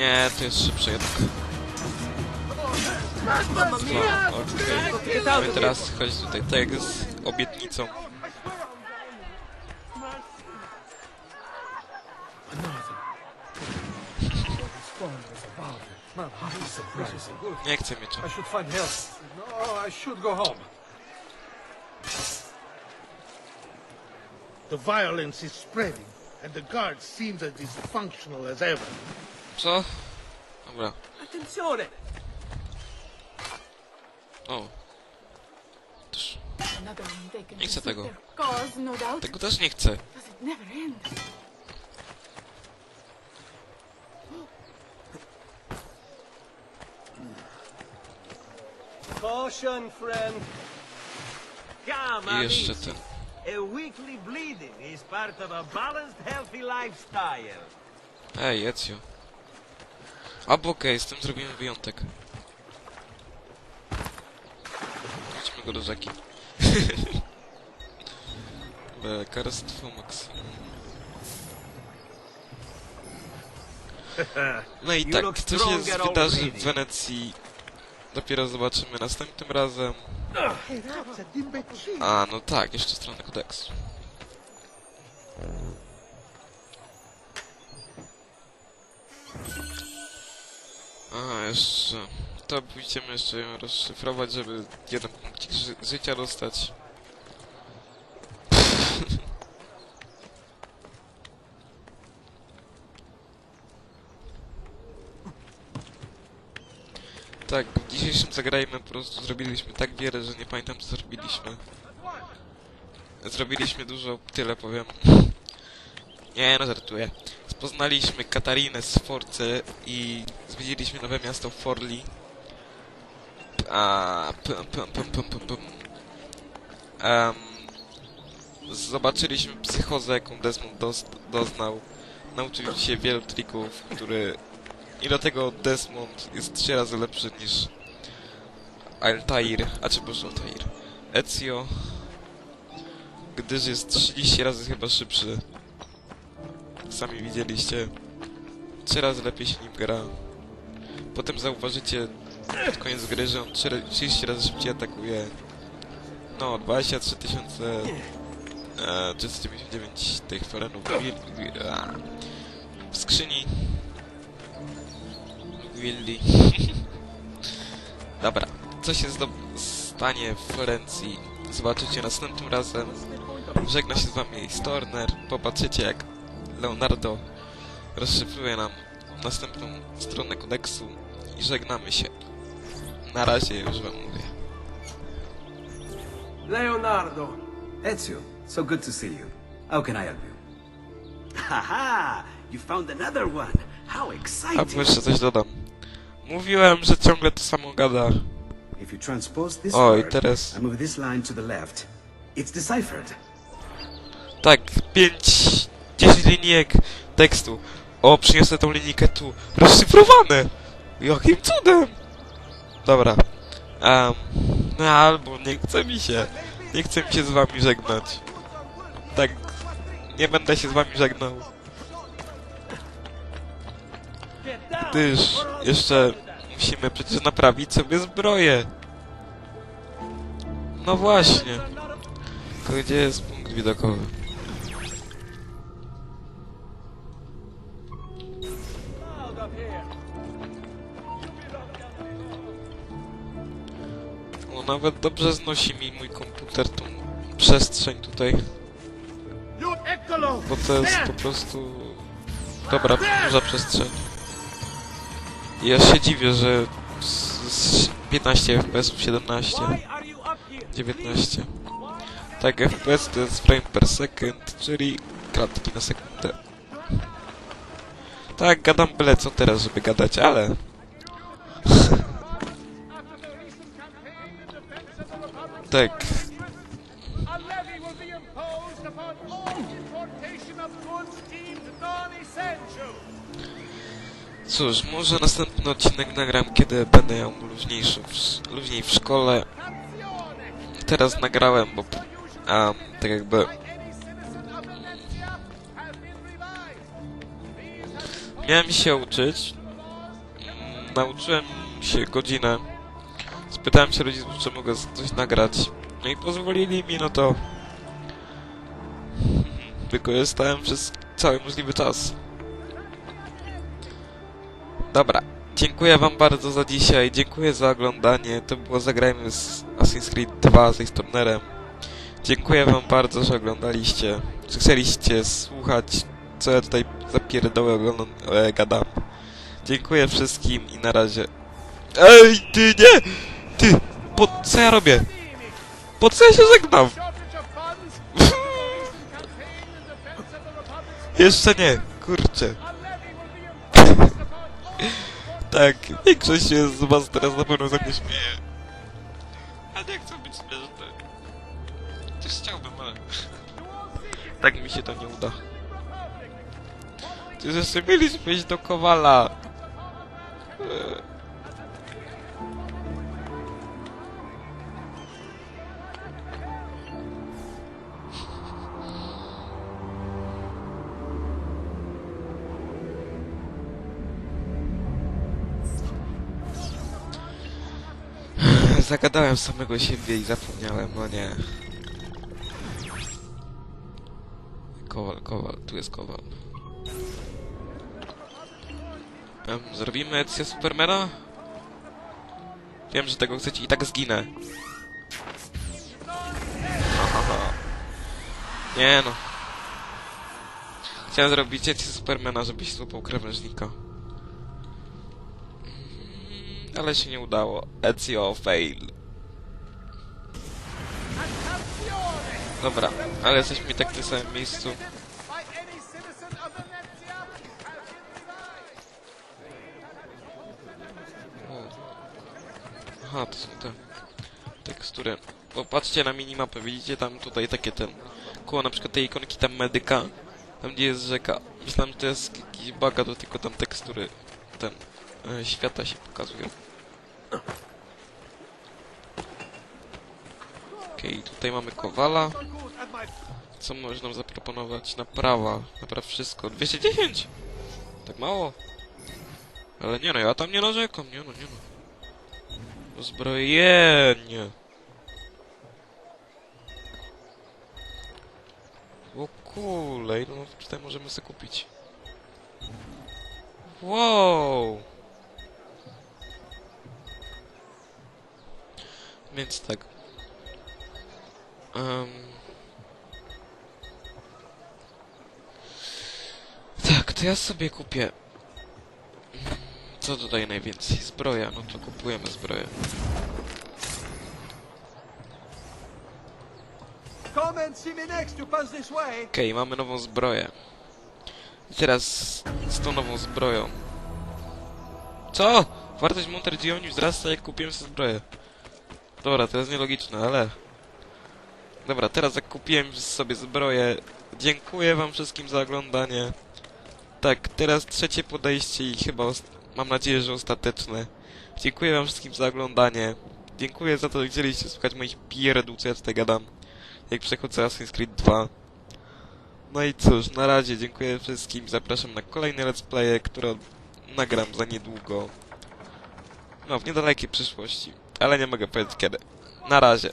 Nie, to jest szybsze jednak. No, okej. No i teraz chodzi tutaj tak jak z obietnicą. Nie chcę miecza. I should find help. No, I should go home. The violence is spreading, and the guard seems as dysfunctional as ever. Co? Dobra. Attenzione! O. Też. Nie chcę tego. Tego też nie chcę. Caution, friend. I jeszcze ten. A weekly bleeding is part of a balanced, healthy lifestyle. Ej, Ezio. Albo okej, z tym zrobimy wyjątek. Wróćmy go do rzeki. Lekarstwo maksimum. No i tak, co się wydarzy w Wenecji dopiero zobaczymy następnym razem. A no tak, jeszcze stronę kodeksu. A, jeszcze... To pójdziemy jeszcze ją rozszyfrować, żeby jeden punkcik ży życia dostać. Tak, w dzisiejszym zagrajmy po prostu zrobiliśmy tak wiele, że nie pamiętam co zrobiliśmy. Zrobiliśmy dużo, tyle powiem. Nie, no żartuję. Poznaliśmy Katarinę z Forcy i zwiedziliśmy nowe miasto Forli. A, pum, pum, pum, pum, pum, pum. Em, zobaczyliśmy psychozę, jaką Desmond doznał. Nauczył się wielu trików, który... I do tego Desmond jest trzy razy lepszy niż Altair, a czy boże Altair. Ezio, gdyż jest 30 razy chyba szybszy. Sami widzieliście. Trzy razy lepiej się nim gra. Potem zauważycie pod koniec gry, że on 4 30 razy szybciej atakuje. No, 23 tysiące... E, 399 tych ferenów w skrzyni. Willi. Dobra, co się stanie w Florencji? Zobaczycie następnym razem. Żegna się z wami Storner. Popatrzycie jak Leonardo rozszyfruje nam następną stronę kodeksu i żegnamy się. Na razie już wam mówię. Leonardo. Ezio, so good to see you. How can I help you? Haha! You found another one! How A exciting! jeszcze coś dodam. Mówiłem, że ciągle to samo gada. If you transpose this O, i word teraz... and move this line to the left, it's deciphered. Tak, 5, 10 linijek tekstu. O, przyniosę tą linijkę tu. Rozszyfrowane! Jakim cudem! Dobra. Um, no albo nie chce mi się. Nie chce mi się z wami żegnać. Tak, nie będę się z wami żegnał. Gdyż jeszcze musimy przecież naprawić sobie zbroję. No właśnie. Tylko gdzie jest punkt widokowy? Nawet dobrze znosi mi mój komputer tą przestrzeń tutaj, bo to jest po prostu dobra, duża przestrzeń. I ja się dziwię, że z, z 15 FPS 17, Why are you up here? 19. Tak, FPS to jest frame per second, czyli klatki na sekundę. Tak, gadam byle co teraz, żeby gadać, ale... non-essential. Cóż, może następny odcinek nagram, kiedy będę miał luźniejszy w, luźniej w szkole. Teraz nagrałem, bo a, tak jakby miałem się uczyć, nauczyłem się godzinę. Spytałem się rodziców, czy mogę coś nagrać. No i pozwolili mi, no to... Wykorzystałem przez cały możliwy czas. Dobra. Dziękuję wam bardzo za dzisiaj. Dziękuję za oglądanie. To było Zagrajmy z Assassin's Creed 2 z Stornerem. Dziękuję wam bardzo, że oglądaliście. Czy chcieliście słuchać, co ja tutaj zapierdołę oglądam, e, gadam. Dziękuję wszystkim i na razie. Ej, ty nie! Ty! Po co ja robię? Po co ja się żegnam? Jeszcze nie, kurczę. Tak, większość się z was teraz na pewno ze mnie śmieje. A nie chcę być śmieszny. Też chciałbym, ale... Tak mi się to nie uda. Ty jeszcze mieliśmy iść do Kowala. Eee. Zagadałem samego siebie i zapomniałem, no nie. Kowal, kowal, tu jest kowal. Em, zrobimy edycję Supermana? Wiem, że tego chcecie i tak zginę. Hahaha. Nie no. Chciałem zrobić edycję Supermana, żebyś złapał krawężnika. Ale się nie udało. Ezio fail. Dobra, ale jesteśmy tak w tym samym miejscu. denied. Aha, to są te tekstury. Popatrzcie na minimapę, widzicie tam tutaj takie ten... Koło na przykład tej ikonki tam medyka, tam gdzie jest rzeka. Myślałem, że to jest jakiś baga, to tylko tam tekstury ten świata się pokazują. Okej, tutaj mamy kowala. Co można nam zaproponować? Naprawa. Napraw wszystko. 210! Tak mało. Ale nie no, ja tam nie narzekam, nie no, nie no. Uzbrojenie. O kule, no tutaj możemy sobie kupić? Wow! Więc tak. Em. Tak, to ja sobie kupię. Co tutaj najwięcej? Zbroja, no to kupujemy zbroję. Okej, mamy nową zbroję. I teraz z tą nową zbroją. Co? Wartość Montergioni wzrasta jak kupiłem sobie zbroję. Dobra, to jest nielogiczne, ale... Dobra, teraz jak kupiłem sobie zbroję, dziękuję wam wszystkim za oglądanie. Tak, teraz trzecie podejście i chyba mam nadzieję, że ostateczne. Dziękuję wam wszystkim za oglądanie. Dziękuję za to, że chcieliście słuchać moich pierdół, co ja tutaj gadam. Jak przechodzę Assassin's Creed 2. No i cóż, na razie dziękuję wszystkim. Zapraszam na kolejne let's playe, które nagram za niedługo. No, w niedalekiej przyszłości. Ale nie mogę powiedzieć kiedy. Na razie.